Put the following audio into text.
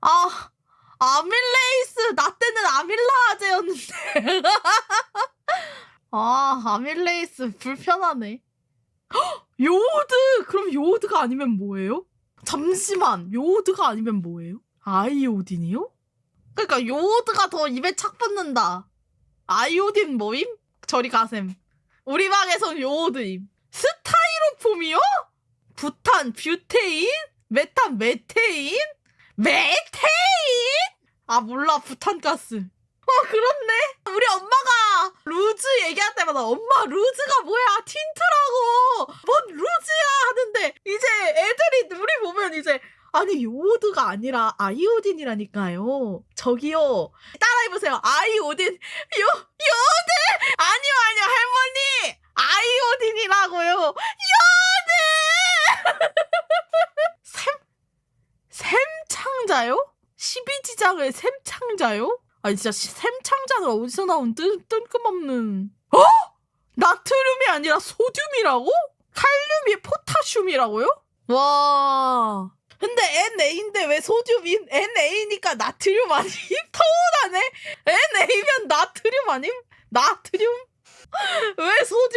아, 아밀레이스, 나 때는 아밀라아제였는데. 아, 아밀레이스, 불편하네. 헉, 요오드! 그럼 요오드가 아니면 뭐예요? 잠시만, 요오드가 아니면 뭐예요? 아이오딘이요? 그러니까 요오드가 더 입에 착 붙는다. 아이오딘 뭐임? 저리 가셈. 우리 방에선 요오드임. 스타 이로폼이요? 부탄, 뷰테인? 메탄, 메테인? 메테인? 아 몰라 부탄가스. 어 그렇네. 우리 엄마가 루즈 얘기할 때마다 엄마 루즈가 뭐야 틴트라고 뭔 루즈야 하는데 이제 애들이 우리 보면 이제 아니 요오드가 아니라 아이오딘이라니까요. 저기요 따라해보세요. 아이오딘 요 요오드 아니요 아니요 할머니 아이오딘이라고요. 요오드 샘 샘창자요? 12지장의 샘창자요? 아니 진짜 시- 샘창자는 어디서 나온 뜬, 뜬금없는 어? 나트륨이 아니라 소듐이라고? 칼륨이 포타슘이라고요? 와 근데 NA인데 왜 소듐인 NA니까 나트륨 아님? 서운하네 NA면 나트륨 아님? 나트륨? 왜 소